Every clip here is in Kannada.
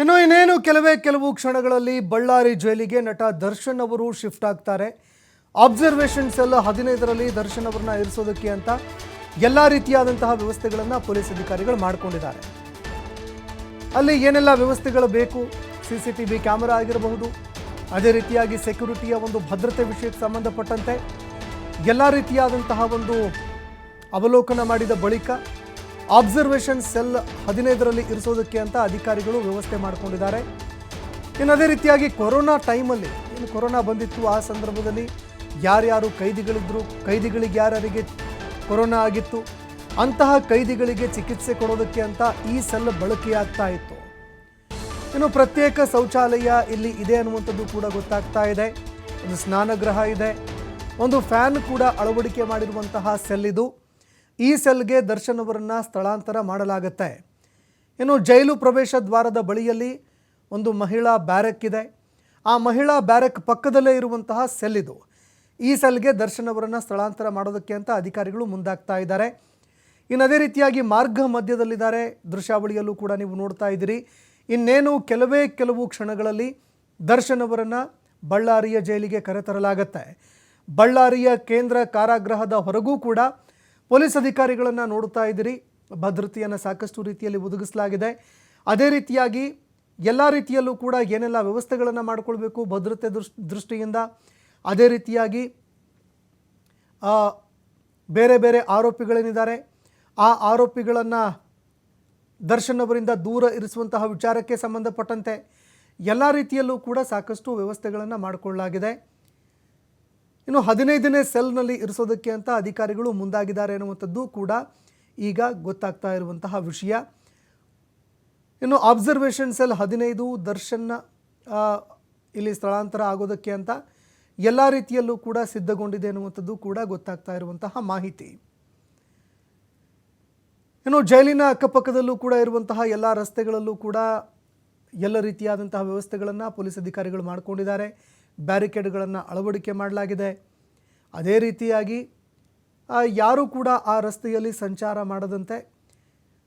ಇನ್ನು ಇನ್ನೇನು ಕೆಲವೇ ಕೆಲವು ಕ್ಷಣಗಳಲ್ಲಿ ಬಳ್ಳಾರಿ ಜೈಲಿಗೆ ನಟ ದರ್ಶನ್ ಅವರು ಶಿಫ್ಟ್ ಆಗ್ತಾರೆ. ಅಬ್ಸರ್ವೇಷನ್ಸ್ ಎಲ್ಲ ಹದಿನೈದರಲ್ಲಿ ದರ್ಶನ್ ಅವರನ್ನ ಇರಿಸೋದಕ್ಕೆ ಅಂತ ಎಲ್ಲ ರೀತಿಯಾದಂತಹ ವ್ಯವಸ್ಥೆಗಳನ್ನು ಪೊಲೀಸ್ ಅಧಿಕಾರಿಗಳು ಮಾಡಿಕೊಂಡಿದ್ದಾರೆ. ಅಲ್ಲಿ ಏನೆಲ್ಲ ವ್ಯವಸ್ಥೆಗಳು ಬೇಕು? C C T V camera ಆಗಿರಬಹುದು. ಅದೇ ರೀತಿಯಾಗಿ ಸೆಕ್ಯುರಿಟಿಯ ಒಂದು ಭದ್ರತೆ ವಿಷಯಕ್ಕೆ ಸಂಬಂಧಪಟ್ಟಂತೆ ಎಲ್ಲ ರೀತಿಯಾದಂತಹ ಒಂದು ಅವಲೋಕನ ಮಾಡಿದ ಬಳಿಕ ಅಬ್ಸರ್ವೇಷನ್ ಸೆಲ್ ಹದಿನೈದರಲ್ಲಿ ಇರಿಸೋದಕ್ಕೆ ಅಂತ ಅಧಿಕಾರಿಗಳು ವ್ಯವಸ್ಥೆ ಮಾಡಿಕೊಂಡಿದ್ದಾರೆ. ಇನ್ನು ಅದೇ ರೀತಿಯಾಗಿ ಕೊರೋನಾ ಟೈಮಲ್ಲಿ ಇನ್ನು ಕೊರೋನಾ ಬಂದಿತ್ತು ಆ ಸಂದರ್ಭದಲ್ಲಿ ಯಾರ್ಯಾರು ಕೈದಿಗಳಿದ್ರು, ಕೈದಿಗಳಿಗೆ ಯಾರ್ಯಾರಿಗೆ ಕೊರೋನಾ ಆಗಿತ್ತು, ಅಂತಹ ಕೈದಿಗಳಿಗೆ ಚಿಕಿತ್ಸೆ ಕೊಡೋದಕ್ಕೆ ಅಂತ ಈ ಸೆಲ್ ಬಳಕೆಯಾಗ್ತಾ ಇತ್ತು. ಇನ್ನು ಪ್ರತ್ಯೇಕ ಶೌಚಾಲಯ ಇಲ್ಲಿ ಇದೆ ಅನ್ನುವಂಥದ್ದು ಕೂಡ ಗೊತ್ತಾಗ್ತಾ ಇದೆ. ಒಂದು ಸ್ನಾನಗೃಹ ಇದೆ. ಒಂದು ಫ್ಯಾನ್ ಕೂಡ ಅಳವಡಿಕೆ ಮಾಡಿರುವಂತಹ ಸೆಲ್ ಇದು. ಈ ಸೆಲ್ಗೆ ದರ್ಶನ್ ಅವರನ್ನು ಸ್ಥಳಾಂತರ ಮಾಡಲಾಗುತ್ತೆ. ಇನ್ನು ಜೈಲು ಪ್ರವೇಶ ದ್ವಾರದ ಬಳಿಯಲ್ಲಿ ಒಂದು ಮಹಿಳಾ ಬ್ಯಾರಕ್ ಇದೆ. ಆ ಮಹಿಳಾ ಬ್ಯಾರಕ್ ಪಕ್ಕದಲ್ಲೇ ಇರುವಂತಹ ಸೆಲ್ ಇದು. ಈ ಸೆಲ್ಗೆ ದರ್ಶನ್ ಅವರನ್ನು ಸ್ಥಳಾಂತರ ಮಾಡೋದಕ್ಕೆ ಅಂತ ಅಧಿಕಾರಿಗಳು ಮುಂದಾಗ್ತಾ ಇದ್ದಾರೆ. ಇನ್ನು ಅದೇ ರೀತಿಯಾಗಿ ಮಾರ್ಗ ಮಧ್ಯದಲ್ಲಿದ್ದಾರೆ. ದೃಶ್ಯಾವಳಿಯಲ್ಲೂ ಕೂಡ ನೀವು ನೋಡ್ತಾ ಇದ್ದೀರಿ. ಇನ್ನೇನು ಕೆಲವೇ ಕೆಲವು ಕ್ಷಣಗಳಲ್ಲಿ ದರ್ಶನ್ ಅವರನ್ನು ಬಳ್ಳಾರಿಯ ಜೈಲಿಗೆ ಕರೆತರಲಾಗತ್ತೆ. ಬಳ್ಳಾರಿಯ ಕೇಂದ್ರ ಕಾರಾಗೃಹದ ಹೊರಗೂ ಕೂಡ ಪೊಲೀಸ್ ಅಧಿಕಾರಿಗಳನ್ನು ನೋಡುತ್ತಾ ಇದ್ದೀರಿ. ಭದ್ರತೆಯನ್ನು ಸಾಕಷ್ಟು ರೀತಿಯಲ್ಲಿ ಒದಗಿಸಲಾಗಿದೆ. ಅದೇ ರೀತಿಯಾಗಿ ಎಲ್ಲ ರೀತಿಯಲ್ಲೂ ಕೂಡ ಏನೆಲ್ಲ ವ್ಯವಸ್ಥೆಗಳನ್ನು ಮಾಡಿಕೊಳ್ಬೇಕು ಭದ್ರತೆ ದೃಷ್ಟಿ, ದೃಷ್ಟಿಯಿಂದ. ಅದೇ ರೀತಿಯಾಗಿ ಬೇರೆ ಬೇರೆ ಆರೋಪಿಗಳೇನಿದ್ದಾರೆ ಆ ಆರೋಪಿಗಳನ್ನು ದರ್ಶನ್ ಅವರಿಂದ ದೂರ ಇರಿಸುವಂತಹ ವಿಚಾರಕ್ಕೆ ಸಂಬಂಧಪಟ್ಟಂತೆ ಎಲ್ಲ ರೀತಿಯಲ್ಲೂ ಕೂಡ ಸಾಕಷ್ಟು ವ್ಯವಸ್ಥೆಗಳನ್ನು ಮಾಡಿಕೊಳ್ಳಲಾಗಿದೆ ಇನ್ನು ಹದಿನೈದನೇ ಸೆಲ್ನಲ್ಲಿ ಇರಿಸೋದಕ್ಕೆ ಅಂತ ಅಧಿಕಾರಿಗಳು ಮುಂದಾಗಿದ್ದಾರೆ ಅನ್ನುವಂಥದ್ದು ಕೂಡ ಈಗ ಗೊತ್ತಾಗ್ತಾ ಇರುವಂತಹ ವಿಷಯ. ಇನ್ನು ಅಬ್ಸರ್ವೇಷನ್ ಸೆಲ್ ಹದಿನೈದು ದರ್ಶನ ಇಲ್ಲಿ ಸ್ಥಳಾಂತರ ಆಗೋದಕ್ಕೆ ಅಂತ ಎಲ್ಲ ರೀತಿಯಲ್ಲೂ ಕೂಡ ಸಿದ್ಧಗೊಂಡಿದೆ ಅನ್ನುವಂಥದ್ದು ಕೂಡ ಗೊತ್ತಾಗ್ತಾ ಇರುವಂತಹ ಮಾಹಿತಿ. ಇನ್ನು ಜೈಲಿನ ಅಕ್ಕಪಕ್ಕದಲ್ಲೂ ಕೂಡ ಇರುವಂತಹ ಎಲ್ಲ ರಸ್ತೆಗಳಲ್ಲೂ ಕೂಡ ಎಲ್ಲ ರೀತಿಯಾದಂತಹ ವ್ಯವಸ್ಥೆಗಳನ್ನು ಪೊಲೀಸ್ ಅಧಿಕಾರಿಗಳು ಮಾಡಿಕೊಂಡಿದ್ದಾರೆ. ಬ್ಯಾರಿಕೇಡ್ಗಳನ್ನು ಅಳವಡಿಕೆ ಮಾಡಲಾಗಿದೆ. ಅದೇ ರೀತಿಯಾಗಿ ಯಾರೂ ಕೂಡ ಆ ರಸ್ತೆಯಲ್ಲಿ ಸಂಚಾರ ಮಾಡದಂತೆ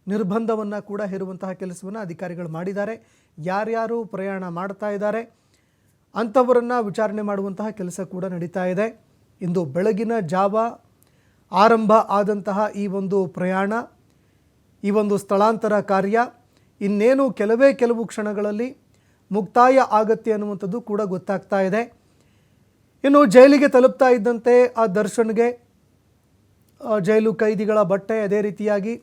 ನಿರ್ಬಂಧವನ್ನು ಕೂಡ ಹೇರುವಂತಹ ಕೆಲಸವನ್ನು ಅಧಿಕಾರಿಗಳು ಮಾಡಿದ್ದಾರೆ. ಯಾರ್ಯಾರು ಪ್ರಯಾಣ ಮಾಡ್ತಾ ಇದ್ದಾರೆ, ಅಂಥವರನ್ನು ವಿಚಾರಣೆ ಮಾಡುವಂತಹ ಕೆಲಸ ಕೂಡ ನಡೀತಾ ಇದೆ. ಇಂದು ಬೆಳಗಿನ ಜಾವ ಆರಂಭ ಆದಂತಹ ಈ ಒಂದು ಪ್ರಯಾಣ, ಈ ಒಂದು ಸ್ಥಳಾಂತರ ಕಾರ್ಯ ಇನ್ನೇನು ಕೆಲವೇ ಕೆಲವು ಕ್ಷಣಗಳಲ್ಲಿ ಮುಕ್ತಾಯ ಆಗತ್ತೆ ಅನ್ನುವಂಥದ್ದು ಕೂಡ ಗೊತ್ತಾಗ್ತಾ ಇದೆ. ಇನ್ನು ಜೈಲಿಗೆ ತಲುಪ್ತಾ ಇದ್ದಂತೆ ಆ ದರ್ಶನ್ಗೆ ಜೈಲು ಕೈದಿಗಳ ಬಟ್ಟೆ ಅದೇ ರೀತಿಯಾಗಿ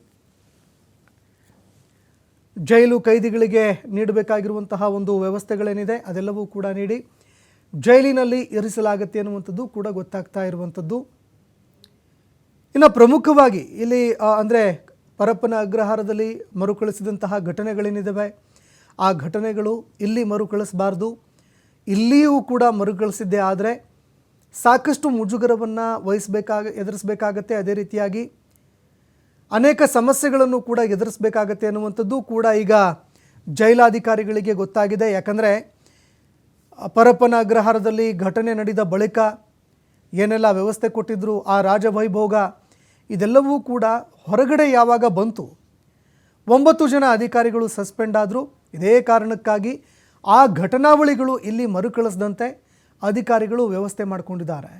ಜೈಲು ಕೈದಿಗಳಿಗೆ ನೀಡಬೇಕಾಗಿರುವಂತಹ ಒಂದು ವ್ಯವಸ್ಥೆಗಳೇನಿದೆ ಅದೆಲ್ಲವೂ ಕೂಡ ನೀಡಿ ಜೈಲಿನಲ್ಲಿ ಇರಿಸಲಾಗುತ್ತೆ ಅನ್ನುವಂಥದ್ದು ಕೂಡ ಗೊತ್ತಾಗ್ತಾ ಇರುವಂಥದ್ದು. ಇನ್ನು ಪ್ರಮುಖವಾಗಿ ಇಲ್ಲಿ ಅಂದರೆ ಪರಪ್ಪನ ಅಗ್ರಹಾರದಲ್ಲಿ ಮರುಕಳಿಸಿದಂತಹ ಘಟನೆಗಳೇನಿದ್ದಾವೆ ಆ ಘಟನೆಗಳು ಇಲ್ಲಿ ಮರುಕಳಿಸಬಾರ್ದು. ಇಲ್ಲಿಯೂ ಕೂಡ ಮರುಕಳಿಸಿದ್ದೆ ಆದರೆ ಸಾಕಷ್ಟು ಮುಜುಗರವನ್ನು ವಹಿಸಬೇಕಾಗ, ಎದುರಿಸಬೇಕಾಗತ್ತೆ ಅದೇ ರೀತಿಯಾಗಿ. ಅನೇಕ ಸಮಸ್ಯೆಗಳನ್ನು ಕೂಡ ಎದುರಿಸಬೇಕಾಗತ್ತೆ ಅನ್ನುವಂಥದ್ದು ಕೂಡ ಈಗ ಜೈಲಾಧಿಕಾರಿಗಳಿಗೆ ಗೊತ್ತಾಗಿದೆ. ಯಾಕಂದರೆ ಪರಪ್ಪನ ಅಗ್ರಹಾರದಲ್ಲಿ ಘಟನೆ ನಡೆದ ಬಳಿಕ ಏನೆಲ್ಲ ವ್ಯವಸ್ಥೆ ಕೊಟ್ಟಿದ್ದರು ಆ ರಾಜವೈಭೋಗ, ಇದೆಲ್ಲವೂ ಕೂಡ ಹೊರಗಡೆ ಯಾವಾಗ ಬಂತು? ಒಂಬತ್ತು ಜನ ಅಧಿಕಾರಿಗಳು ಸಸ್ಪೆಂಡ್ ಆದರು. ಇದೇ ಕಾರಣಕ್ಕಾಗಿ ಆ ಘಟನಾವಳಿಗಳು ಇಲ್ಲಿ ಮರುಕಳಿಸದಂತೆ ಅಧಿಕಾರಿಗಳು ವ್ಯವಸ್ಥೆ ಮಾಡಿಕೊಂಡಿದ್ದಾರೆ.